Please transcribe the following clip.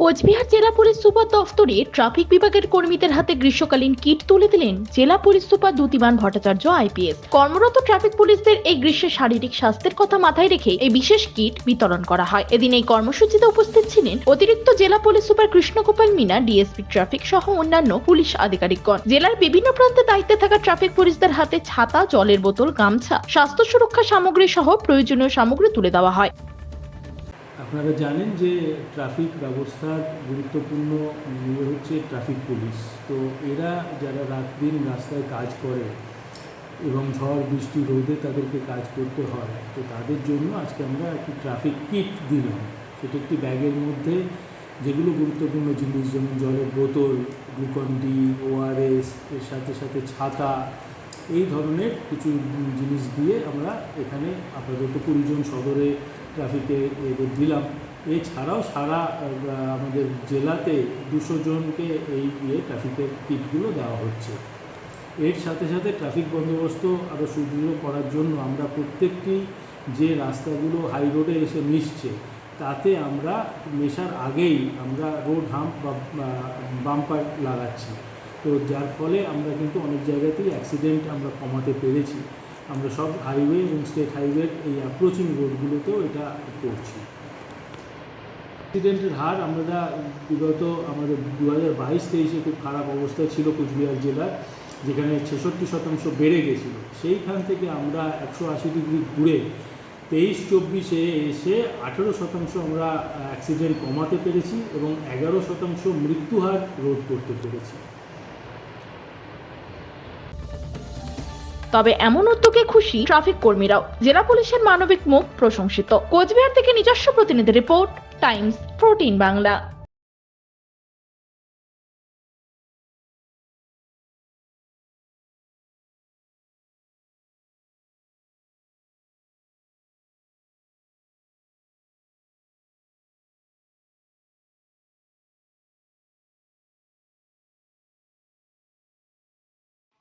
কোচবিহার জেলা police super দফতরে traffic বিভাগের কর্মীদের হাতে গ্রীষ্মকালীন কিট তুলে দিলেন জেলা police super Dyutiman Bhattacharya IPS. কর্মরত ট্রাফিক পুলিশদের এই গ্রীষ্মের শারীরিক স্বাস্থ্যের কথা মাথায় রেখে এই বিশেষ কিট বিতরণ করা হয়। এদিন এই কর্মসূচিতে উপস্থিত ছিলেন অতিরিক্ত জেলা police super Krishnagopal Meena, DSP traffic সহ অন্যান্য পুলিশ আধিকারিকগণ। জেলার বিভিন্ন প্রান্তে দায়িত্বে থাকা ট্রাফিক পুলিশদের হাতে ছাতা, জলের বোতল, গামছা, স্বাস্থ্য সুরক্ষা সামগ্রী সহ প্রয়োজনীয় সামগ্রী তুলে দেওয়া হয়। আপনারা জানেন যে ট্রাফিক ব্যবস্থার গুরুত্বপূর্ণ ইয়ে হচ্ছে ট্রাফিক পুলিশ। তো এরা যারা রাত দিন রাস্তায় কাজ করে এবং ঝড়, বৃষ্টি, রোদে তাদেরকে কাজ করতে হয়, তো তাদের জন্য আজকে আমরা একটি ট্রাফিক কিট দিলাম। সেটা একটি ব্যাগের মধ্যে যেগুলো গুরুত্বপূর্ণ জিনিস, যেমন জলের বোতল, গ্লুকন ডি, ওআরএস, এর সাথে সাথে ছাতা, এই ধরনের কিছু জিনিস দিয়ে আমরা এখানে আপাতত কুড়িজন সদরে ট্রাফিকে দিলাম, এছাড়াও সারা আমাদের জেলাতে দুশো জনকে এই ইয়ে ট্রাফিকের কিটগুলো দেওয়া হচ্ছে। এর সাথে সাথে ট্রাফিক বন্দোবস্ত আরও সুদৃঢ় করার জন্য আমরা প্রত্যেকটি যে রাস্তাগুলো হাই রোডে এসে মিশছে, তাতে আমরা মেশার আগেই আমরা রোড হাম্প বা বাম্পার লাগাচ্ছি। তো যার ফলে আমরা কিন্তু অনেক জায়গাতেই অ্যাক্সিডেন্ট আমরা কমাতে পেরেছি। আমরা সব হাইওয়ে এবং স্টেট হাইওয়ের এই অ্যাপ্রোচিং রোডগুলোতেও এটা করছি। অ্যাক্সিডেন্টের হার আমরা বিগত আমাদের দু হাজার বাইশ তেইশে খুব খারাপ অবস্থায় ছিল কোচবিহার জেলার, যেখানে ছেষট্টি শতাংশ বেড়ে গেছিল। সেইখান থেকে আমরা একশো আশি ডিগ্রি ঘুরে তেইশ চব্বিশে এসে আঠেরো শতাংশ আমরা অ্যাক্সিডেন্ট কমাতে পেরেছি এবং এগারো শতাংশ মৃত্যুহার রোধ করতে পেরেছি। তবে এমন উদ্যোগে খুশি ট্রাফিক কর্মীরাও। জেলা পুলিশের মানবিক মুখ প্রশংসিত। কোচবিহার থেকে নিজস্ব প্রতিনিধি রিপোর্ট, টাইমস, প্রোটিন বাংলা।